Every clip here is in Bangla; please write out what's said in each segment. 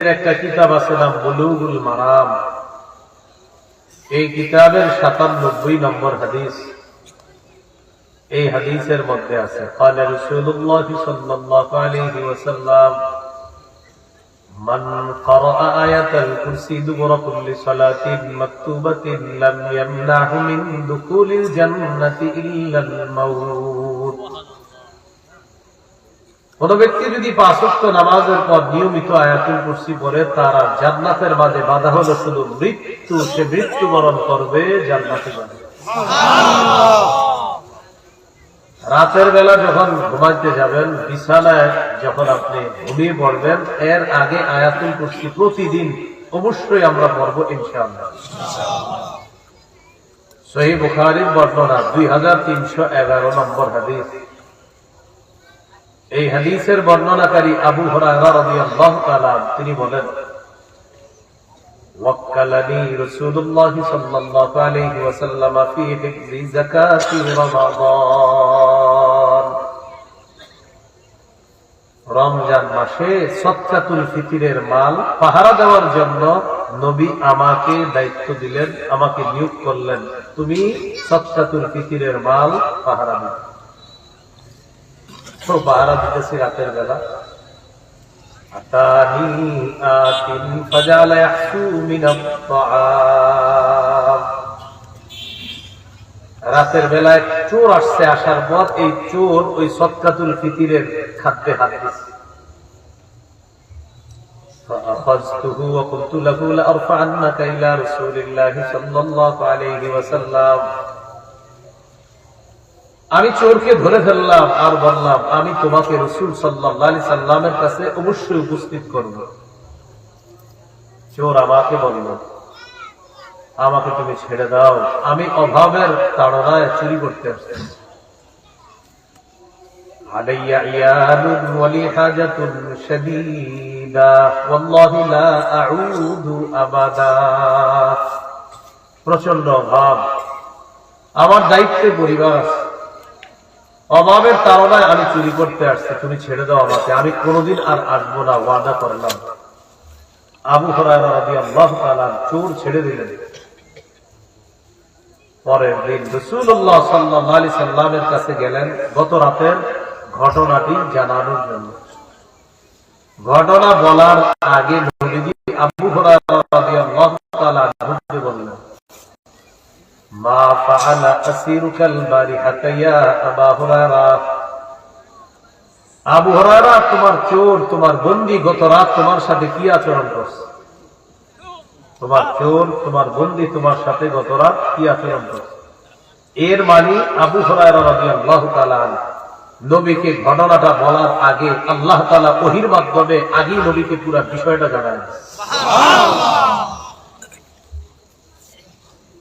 একটা কিতাব আছে নাম বলুগুল মারাম। এই কিতাবের সাতানব্বই নম্বর হাদিস। এই হাদিসের মধ্যে আছে, কালে রসুল্লাহ সাল্লাল্লাহু আলাইহি ওয়াসাল্লাম, মান ক্বারা আয়াতাল কুরসি দুবরা কুল্লি সালাতিন মাকতুবাতিন লাম ইয়ামনাহু মিন দুখুলিল জান্নাতি ইল্লাল মাউত। কোন ব্যক্তি যদি পাঁচক্ত নামাজের পর নিয়মিত আয়াতুল কুরসি পড়ে, তার জান্নাতের মাঝে বাধা হলো শুধু মৃত্যু। সে মৃত্যুবরণ করবে জান্নাতে যাবে রাতের বেলা যখন ঘুমাইতে যাবেন, বিছানায় যখন আপনি ঘুমিয়ে পড়বেন, এর আগে আয়াতুল কুরসি প্রতিদিন অবশ্যই আমরা পড়ব ইনশাআল্লাহ। সহি বুখারির বর্ণনা দুই হাজার তিনশো এগারো নম্বর হাদিস। এই হাদিসের বর্ণনাকারী আবু হরায়রা রাদিয়াল্লাহু তাআলা তিনি বলেন وكلني رسول الله صلى الله عليه وسلم في حفظ زكاة رمضان রমজান মাসে সৎকাতুল ফিতিরের মাল পাহারা দেওয়ার জন্য নবী আমাকে দায়িত্ব দিলেন আমাকে নিয়োগ করলেন তুমি সৎকাতুল ফিতিরের মাল পাহারা দিবে তো পাহারা দিতেছি রাতের বেলা আতানি আতিন ফাজালা ইয়াহসু মিন আত-তাআম রাতের বেলায় চোর আসছে আসার পর এই চোর ওই সৎকাতুল ফিতিরের খাদ্যে হাত দিচ্ছে فأخذته وقلت له لأرفعنك إلى رسول الله صلى الله عليه وسلم আমি চোরকে ধরে ফেললাম আর বললাম আমি তোমাকে রসুল সাল্লাহ সাল্লামের কাছে অবশ্যই উপস্থিত করব চোর আমাকে বলল আমাকে তুমি ছেড়ে দাও আমি অভাবের তাড়নায় চুরি করতে আসছি علي عيال ولي حاجة شديدة والله لا أعود أبدا প্রচন্ড অভাব আমার দায়িত্বে পরিবার আছে। অভাবের তাড়নায় আমি চুরি করতে আসছি, তুমি ছেড়ে দাও আমাকে। আমি কোনোদিন আর আসব না, ওয়াদা করলাম। আবু আল্লাহ চোর ছেড়ে দিলেন। পরের দিন রসুল্লাহ সাল্লাহ আলি সাল্লামের কাছে গেলেন গত রাতের ঘটনাটি জানানোর জন্য। ঘটনা বলার আগে আবু হরাই বললেন মা ফাআলা আসিরুকাল বারিহাতা ইয়া আবা হুরায়রা। তোমার চোর, তোমার বন্দী গত রাত তোমার সাথে কি আচরণ করছে? তোমার চোর, তোমার বন্দী তোমার সাথে গত রাত কি আচরণ করছে? এর মানে আবু নবীকে ঘটনাটা বলার আগে আল্লাহ তাআলা ওহির মাধ্যমে আগেই নবীকে পুরো বিষয়টা জানায়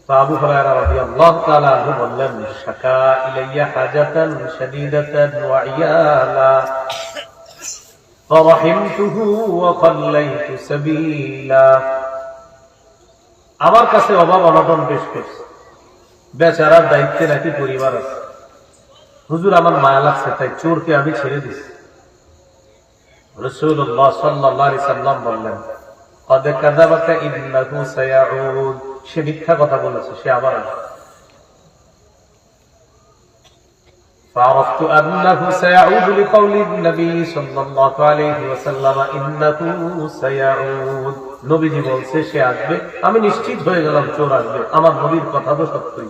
فأبو هريرة رضي الله تعالى عنه বললেন شكا إلي حاجة شديدة وعيالا فرحمته وخليت سبيلا আমার কাছে অভাব অনটন পেশ করছে বেচারার দায়িত্বে নাকি পরিবার আছে হুজুর আমার মায়া লাগছে তাই চোরকে আমি ছেড়ে দিছি রসুল্লাহ সাল্লাহ সাল্লাম বললেন قد كذبك إنه سيعود সে মিথ্যা কথা বলেছে সে আবার আসবে فعرفت أنه سيعود لقول النبي صلى الله عليه وسلم إنه سيعود নবীজি বলছে সে আসবে আমি নিশ্চিত হয়ে গেলাম চোর আসবে আমার নবীর কথা তো সত্যই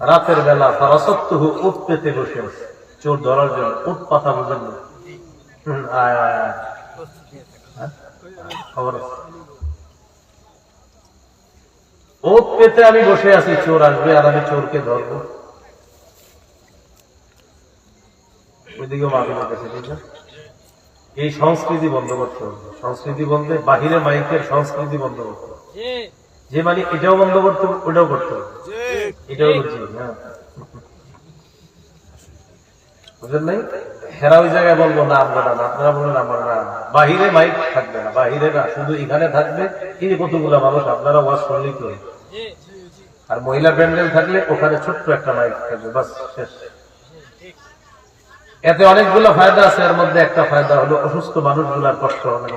রাতের বেলা ফারাসত্তু উঠ পেতে বসে আছে চোর ধরার জন্য উঠ পাতা বুঝেন না হুম, আয় আয় আয় হ্যাঁ? খবর আছে ওত পেতে আমি বসে আছি চোর আসবে আর আমি চোরকে ধরবো। ওইদিকে মাফিনের কাছে ঠিক না এই সংস্কৃতি বন্ধ করতে হবে। সংস্কৃতি বন্ধে বাহিরে মাইকের সংস্কৃতি বন্ধ করতে হবে। যে মানে এটাও বন্ধ করতে হবে ওটাও করতে হবে। এটাও করছি হ্যাঁ। হেরা ওই জায়গায় বলব, না, আমরা না আপনারা বলবেন না। বাহিরে মাইক থাকবে না, বাহিরে না, শুধু এখানে থাকবে। কতগুলো মানুষ, আপনারা ওয়াজ শুনলেই তো আর মহিলা প্যান্ডেল থাকলে ওখানে ছোট্ট একটা মাইক থাকবে, বাস, শেষ। এতে অনেকগুলো ফায়দা আছে, এর মধ্যে একটা ফায়দা হলো অসুস্থ মানুষগুলার কষ্ট হবে।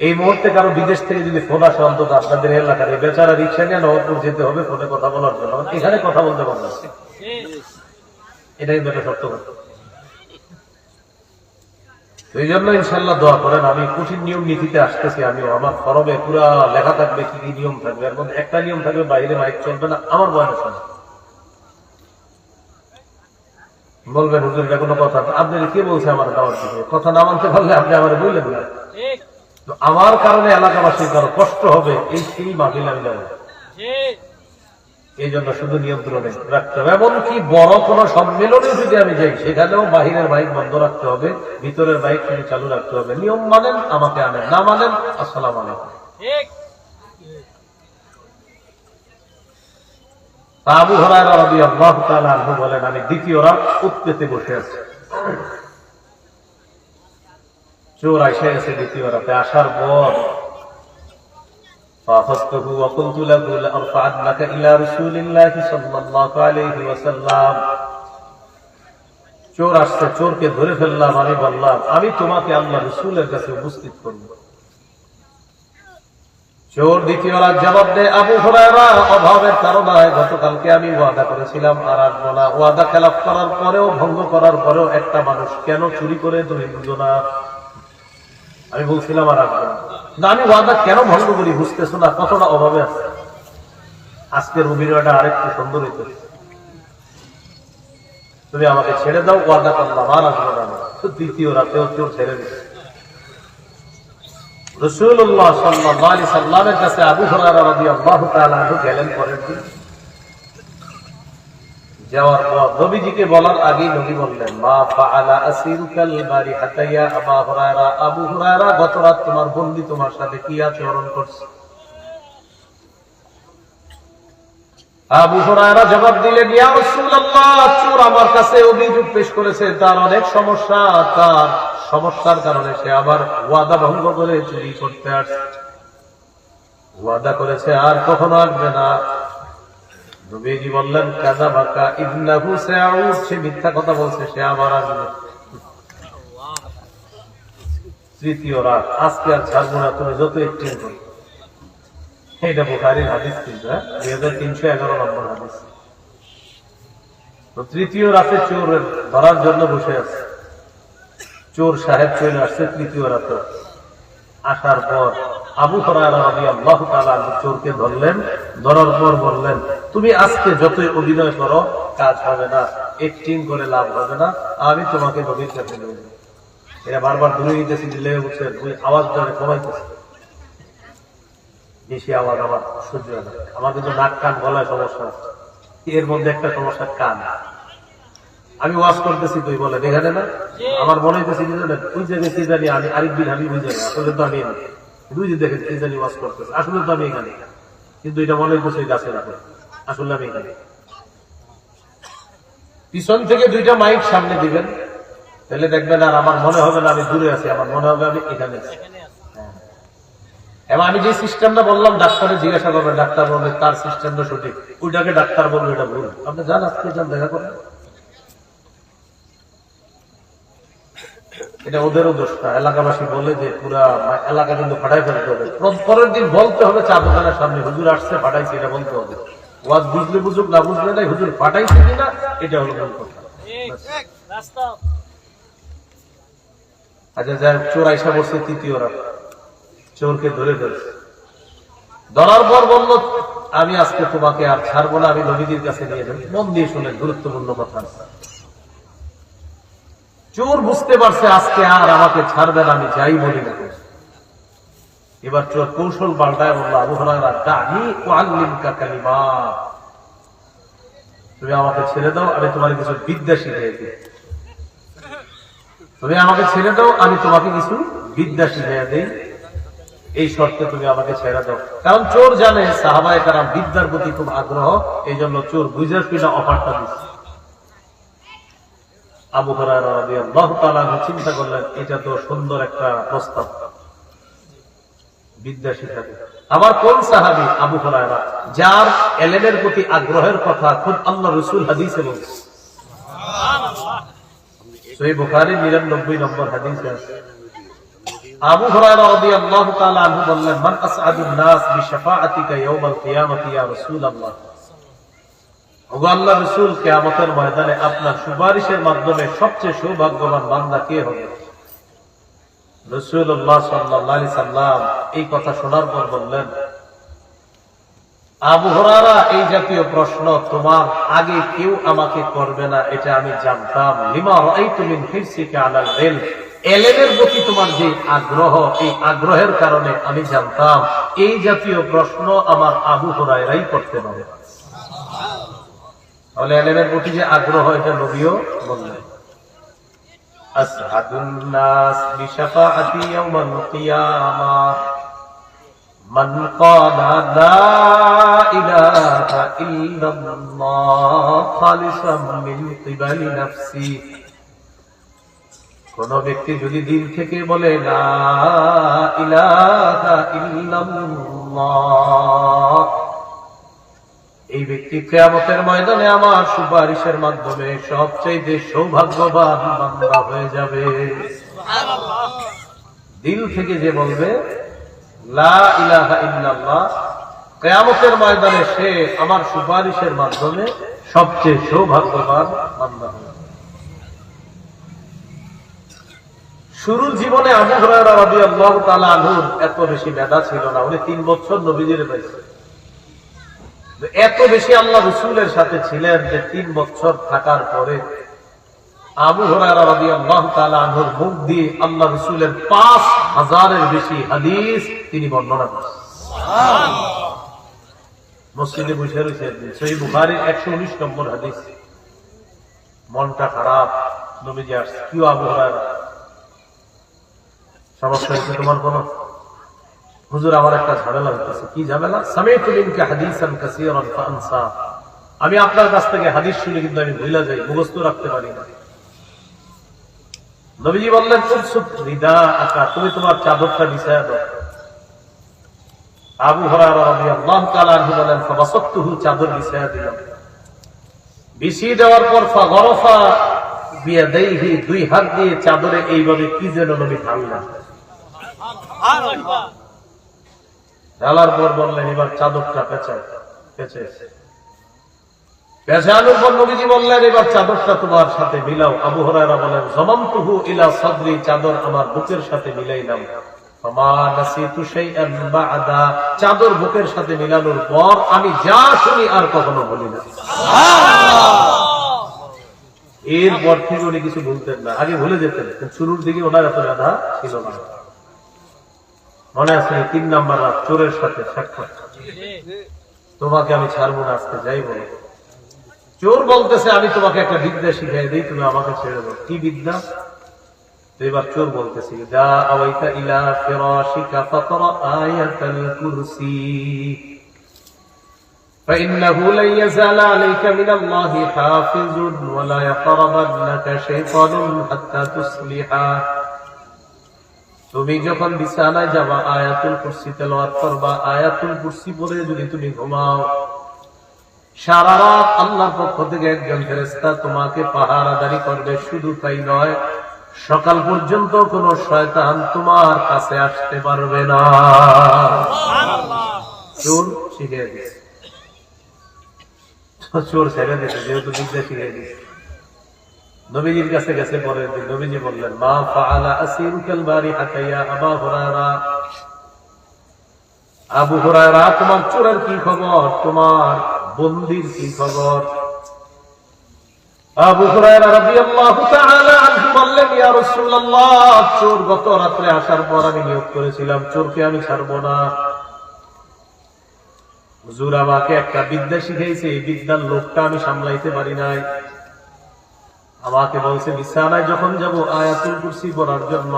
এই মুহূর্তে কারও বিদেশ থেকে যদি ফোন আসে, অন্তত আপনাদের এলাকার এই বেচারা রিক্সা নিয়ে নবপুর যেতে হবে, ফোনে কথা বলার জন্য। এখানে কথা বলতে পারবে না। এটাই কিন্তু একটা সত্য কথা। এই জন্য ইনশাল্লাহ দোয়া করেন, আমি কঠিন নিয়ম নীতিতে আসতেছি, আমি আমার ফরমে পুরা লেখা থাকবে, কি কি নিয়ম থাকবে, এর মধ্যে একটা নিয়ম থাকবে, বাইরে মাইক চলবে না, আমার বয়সের সঙ্গে বলবেন, হুজুর, এটা কোনো কথা আপনি কে বলছে আমার দাওয়ার দিকে কথা না মানতে পারলে আপনি আমার বললেন না। আমার কারণে এলাকাবাসীর কারও কষ্ট হবে, এই সেই মাহফিল আমি যাব এই জন্য শুধু নিয়ন্ত্রণে রাখতে হবে। এমনকি বড় কোন সম্মেলনে যদি আমি যাই সেখানেও বাহিরের বাইক বন্ধ রাখতে হবে ভিতরের বাইক শুধু চালু রাখতে হবে। নিয়ম মানেন আমাকে আনেন না মানেন আসসালাম আলাইকুম। আবু হরায়রা রাদিয়াল্লাহু তাআলা বলেন আমি দ্বিতীয় রাত উৎপেতে বসে আছি। চোর আইসা গেছে দ্বিতীয় রাতে আসার পর فأخذته وقلت له لأرفعنك إلى رسول الله صلى الله عليه وسلم চোর আসছে চোরকে ধরে ফেললাম আমি বললাম আমি তোমাকে আল্লাহ রসুলের কাছে উপস্থিত করব চোর দ্বিতীয় রাত জবাব দেয় আবু হরায়রা অভাবের কারণে গতকালকে আমি ওয়াদা করেছিলাম আর আসবো না ওয়াদা খেলাপ করার পরেও ভঙ্গ করার পরেও একটা মানুষ কেন চুরি করে তুমি বুঝো না আমি বলছিলাম আর আসবো না না, আমি ওয়াদা কেন ভঙ্গ করি বুঝতেছো না? কতটা অভাবে আছে? আজকের অভিনয়টা আরেকটু সুন্দর হইতে তুমি আমাকে ছেড়ে দাও ওয়াদা করলাম আর আসব না দ্বিতীয় রাতেও চোর ছেড়ে দিচ্ছে রসুল্লাহ সাল্লাহ আলী সাল্লামের কাছে আবু হরারা রবি আল্লাহ তালা গেলেন পরের দিন। যাওয়ার পর নবীজিকে বলার আগেই নবী বললেন, মা ফাআলা আসিরুকাল বারি হাতাইয়া আবা হুরায়রা। আবু হুরায়রা গত রাত তোমার বন্ধু তোমার সাথে কি আচরণ করছে? আবু হুরায়রা জবাব দিলেন, ইয়া রাসূলুল্লাহ, চোর আমার কাছে অভিযোগ পেশ করেছে, তার অনেক সমস্যা, তার সমস্যার কারণে সে আবার ওয়াদা ভঙ্গ করে চুরি করতে আসছে। ওয়াদা করেছে আর কখনো আসবে না। বললেন, কাজা বাকা ইবনাহু, সে মিথ্যা কথা বলছে, সে আবার আসবে তৃতীয় রাত, আজকে আর ছাড়বো না, তুমি যত এটা হাদিস কিন্তু হ্যাঁ? দুই হাজার তিনশো এগারো নম্বর হাদিস। তো তৃতীয় রাতে চোর ধরার জন্য বসে আছে। চোর সাহেব চলে আসছে তৃতীয় রাতে। আসার পর আবু হরায়রা রাদিয়াল্লাহু তাআলা আনহু চোরকে ধরলেন, ধরার পর বললেন তুমি আজকে যতই অভিনয় করো, কাজ হবে না। একটিং করে লাভ হবে না। আমি তোমাকে নবীর কাছে এরা বারবার দূরে গেছি দিলে উঠছে ওই আওয়াজ ধরে কমাইতেছে। বেশি আওয়াজ আমার সহ্য হয় না। আমার কিন্তু নাক, কান, গলায় সমস্যা এর মধ্যে একটা সমস্যা, কান। আমি ওয়াজ করতেছি, তুই বলে এখানে না? আমার মনে হইতেছি কি জানেন? ওই জায়গায় কি জানি, আমি আরেক দিন আমি বুঝে আসলে তো আমি দুই দিন দেখে কি জানি ওয়াজ করতেছি। আসলে তো আমি এখানে। কিন্তু এটা মনে হইতেছে গাছের উপরে। আসলে এখানে পিছন থেকে দুইটা মাইক সামনে দিবেন। তাহলে দেখবেন আর আমার মনে হবে না আমি দূরে আছি, আমার মনে হবে আমি এখানে আছি। এবং আমি যে সিস্টেমটা বললাম ডাক্তারে জিজ্ঞাসা করবে ডাক্তার বলবে, তার সিস্টেমটা সঠিক। ওইটাকে ডাক্তার বলবে, এটা ভুল। আপনি যান, আজকে যান, দেখা করেন। এটা ওদেরও দোষ না। এলাকাবাসী বলে যে পুরা এলাকা কিন্তু ফাটাই ফেলতে হবে। পরের দিন বলতে হবে, চা দোকানের সামনে হুজুর আসছে, ফাটাইছে, এটা বলতে হবে। ওয়াজ বুঝলে বুঝুক না বুঝলে নাই হুজুর ফাটাইছে কিনা এটা হলো মূল কথা। আচ্ছা যাই চোর আইসা বসছে তৃতীয় রাত। চোরকে ধরে ফেলছে ধরার পর বলল আমি আজকে তোমাকে আর ছাড়বো না আমি নবীদের কাছে নিয়ে যাব। মন দিয়ে শুনে গুরুত্বপূর্ণ কথা। চোর বুঝতে পারছে আজকে আর আমাকে ছাড়বে না আমি যাই বলি না। এবার চোর কৌশল পাল্টায় বলল, আবু হরারা তুমি আমাকে ছেড়ে দাও, আমি তোমার কিছু বিদ্যা শিখিয়ে দিই। তুমি আমাকে ছেড়ে দাও, আমি তোমাকে কিছু বিদ্যা শিখিয়ে দিই। এই শর্তে তুমি আমাকে ছেড়ে দাও। কারণ চোর জানে, সাহাবায় তারা বিদ্যার প্রতি খুব আগ্রহ এই জন্য চোর বুঝে কিনা অফারটা দিচ্ছে। আবু আনহু চিন্তা করলেন, এটা তো সুন্দর একটা প্রস্তাব। বিদ্যা শিখাবে আবার কোন সাহাবী? আবু হরায়রা। যার এলেমের প্রতি আগ্রহের কথা খুব আল্লাহ রসুল হাদিসে বলছে। সহি বুখারী 99 নম্বর হাদিসে আছে। আবু হুরায়রা রাদিয়াল্লাহু তাআলা আনহু বললেন আসআদুন নাস বিশাফাআতিকা ইয়াউমাল কিয়ামাতি রাসূলুল্লাহ? ওগো আল্লাহ রাসূল, কিয়ামতের ময়দানে আপনার সুপারিশের মাধ্যমে সবচেয়ে সৌভাগ্যবান বান্দা কে হবে? এই কথা শোনার পর বললেন, আবু হরারা এই জাতীয় প্রশ্ন তোমার আগে কেউ আমাকে করবে না, এটা আমি জানতাম। লিমা মিন হিরসিকা আলাল ইলম। এলেমের প্রতি তোমার যে আগ্রহ, এই আগ্রহের কারণে আমি জানতাম, এই জাতীয় প্রশ্ন আমার আবু হরাইরাই করতে পারে তাহলে এলেমের প্রতি যে আগ্রহ, এটা নবীও বললেন। আসহাদুন নাস বিশাফাআতি ইয়াউমাল কিয়ামাহ من قال لا إله إلا الله خالصا من قبل نفسي কোন ব্যক্তি যদি দিন থেকে বলে লা ইলাহা ইল্লাল্লাহ এই ব্যক্তি কেয়ামতের ময়দানে আমার সুপারিশের মাধ্যমে সবচেয়ে সৌভাগ্যবান বান্দা হয়ে যাবে। দিল থেকে যে বলবে, লা কেয়ামতের ময়দানে সে আমার সুপারিশের মাধ্যমে সবচেয়ে সৌভাগ্যবান বান্দা হবে শুরুর জীবনে আবু হুরায়রা রাদিয়াল্লাহু তাআলা আনহুর এত বেশি মেধা ছিল না। উনি তিন বছর নবীজির পাইছে এত বেশি আল্লাহ রসুলের সাথে ছিলেন যে তিন বছর থাকার পরে আবু হরারা তাআলা আনহুর মুখ দিয়ে আল্লাহ রসুলের পাঁচ হাজারের বেশি হাদিস তিনি বর্ণনা করেছেন। মসজিদে বসে রয়েছে সেই বুখারীর একশো উনিশ নম্বর হাদিস। মনটা খারাপ, নবীজি আসছে। কি আবু হরারা সমস্যা হয়েছে তোমার কোন? হুজুর, আমার একটা ঝামেলা হইতেছে। কি ঝামেলা? আমি আপনার কাছ থেকে হাদিস শুনে কিন্তু আমি ভুলে যাই, মুখস্থ রাখতে পারি না। নবীজি বললেন রিদা আকা তুমি তোমার চাদরটা বিছায়া দাও। আবু বলেন চাদর বিছায়া দেওয়ার পর, ফাগরফা বিয়াদাইহি, দুই হাত দিয়ে চাদরে এইভাবে কি যেন নবী ঢাললেন। ঢালার পর বললেন, এবার চাদরটা পেঁচায় পেঁচে পেঁচানোর পর নবীজি বললেন, এবার চাদরটা তোমার সাথে মিলাও। আবু হরাইরা বলেন জমান্তুহু ইলা সদরি, চাদর আমার বুকের সাথে মিলাইলাম চাদর বুকের সাথে মিলানোর পর আমি যা শুনি আর কখনো বলি না। এরপর থেকে উনি কিছু বলতেন না। আগে ভুলে যেতেন শুরুর দিকে ওনার এত বাধা ছিল না। মনে আছে তিন নাম্বার রাত চোরের সাথে সাক্ষাৎ তোমাকে আমি ছাড়বো না আজকে যাই বলো চোর বলতেছে আমি তোমাকে একটা বিদ্যা শিখাই দিই তুমি আমাকে ছেড়ে দাও কি বিদ্যা তো এবার চোর বলতেছে যা আওয়াইতা ইলা ফিরাশিকা ফাকরা আয়াতাল কুরসি فإنه لن يزال عليك من الله حافظ ولا يقربنك شيطان حتى تصلحا তুমি যখন বিছানায় যাবা, আয়াতুল কুরসি তেলাওয়াত করবা। আয়াতুল কুরসি পড়ে যদি তুমি ঘুমাও, সারা রাত আল্লাহর পক্ষ থেকে একজন ফেরেশতা তোমাকে পাহারাদারি করবে। শুধু তাই নয়, সকাল পর্যন্ত কোন শয়তান তোমার কাছে আসতে পারবে না। চোর শিখে দিচ্ছে চোর ছেড়ে দিতে যেহেতু বিদ্যা শিখে দিচ্ছে নবীজির কাছে গেছে পরে নবীজি বললেন, মা ফাআলা আসিরুকাল বারিহাতা ইয়া আবা হুরায়রা? আবু হুরায়রা, তোমার চোরের কি খবর? তোমার বন্দির কি খবর? আবু হুরায়রা রাদিয়াল্লাহু তাআলা আনহু বললেন, ইয়া রাসূলুল্লাহ, চোর গত রাতে আসার পর আমি নিয়োগ করেছিলাম। চোরকে আমি ছাড়বো না। হুজুর আমাকে একটা বিদ্যা শিখাইছে, এই বিদ্যার লোকটা আমি সামলাইতে পারি নাই। আমাকে বলছে, বিছানায় যখন যাব, আয়াতুল কুরসি পড়ার জন্য।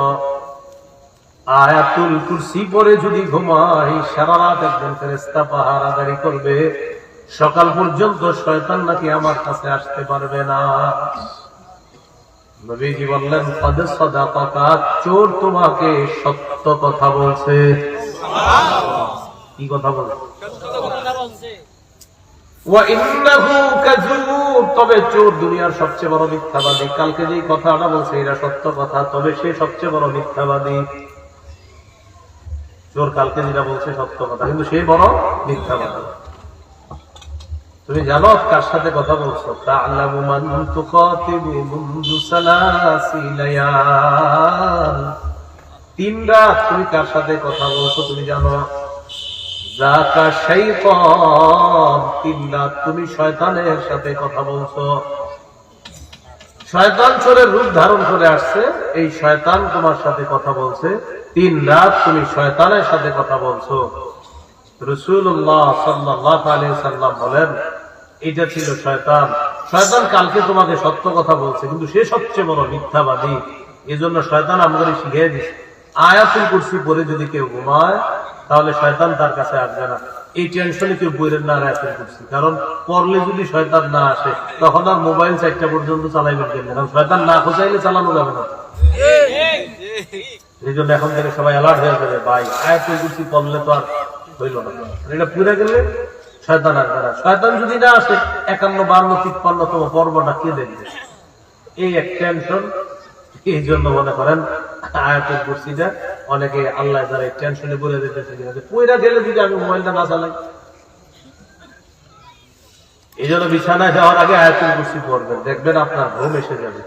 আয়াতুল কুরসি পরে যদি ঘুমাই, সারা রাত একজন ফেরেস্তা পাহারাদারি করবে। সকাল পর্যন্ত শয়তান নাকি আমার কাছে আসতে পারবে না। নবীজি বললেন তাদের সদা কথা চোর তোমাকে সত্য কথা বলছে। কি কথা বলছে? তবে চোর দুনিয়ার সবচেয়ে বড় মিথ্যাবাদী। কালকে যেই কথাটা বলছে, এটা সত্য কথা, তবে সে সবচেয়ে বড় মিথ্যাবাদী। চোর কালকে যেটা বলছে, সত্য কথা, কিন্তু সে বড় মিথ্যাবাদী। তুমি জানো কার সাথে কথা বলছো? লায়াল। তিন রাত তুমি কার সাথে কথা বলছো, তুমি জানো? জাকা তুমি শয়তানের সাথে কথা বলছো। শয়তান চোরের রূপ ধারণ করে আসছে, এই শয়তান তোমার সাথে কথা বলছে তিন রাত তুমি শয়তানের সাথে কথা বলছো। রসুল্লাহ সাল্লাম বলেন, এটা ছিল শয়তান। শয়তান কালকে তোমাকে সত্য কথা বলছে, কিন্তু সে সবচেয়ে বড় মিথ্যাবাদী। এই জন্য শয়তান আমাদের শিখিয়ে দিচ্ছে আয়াতুল কুরসি পরে যদি কেউ ঘুমায় তাহলে শয়তান তার কাছে আসবে না। এই টেনশনে কেউ বইরেন না আয়াতুল কুরসি কারণ পড়লে যদি শয়তান না আসে, তখন আর মোবাইল চারটা পর্যন্ত চালাইবেন কেন কারণ শয়তান না খোঁচাইলে চালানো যাবে না। এই জন্য এখন থেকে সবাই অ্যালার্ট হয়ে যাবে, ভাই পড়লে তো আর হইল না। এটা পুরে গেলে শয়তান আসবে না। শয়তান যদি না আসে, একান্ন, বান্ন, তিপ্পান্নতম পর্বটা কে দেখবে? এই এক টেনশন এই জন্য মনে করেন, আয়াতুল কুরসিটা অনেকে আল্লাহ এই টেনশনে বলে দিতেছে পয়রা গেলে যদি আমি মোবাইলটা না চালাই এই জন্য বিছানায় যাওয়ার আগে আয়াতুল কুরসি পড়বেন, দেখবেন আপনার ঘুম এসে যাবে।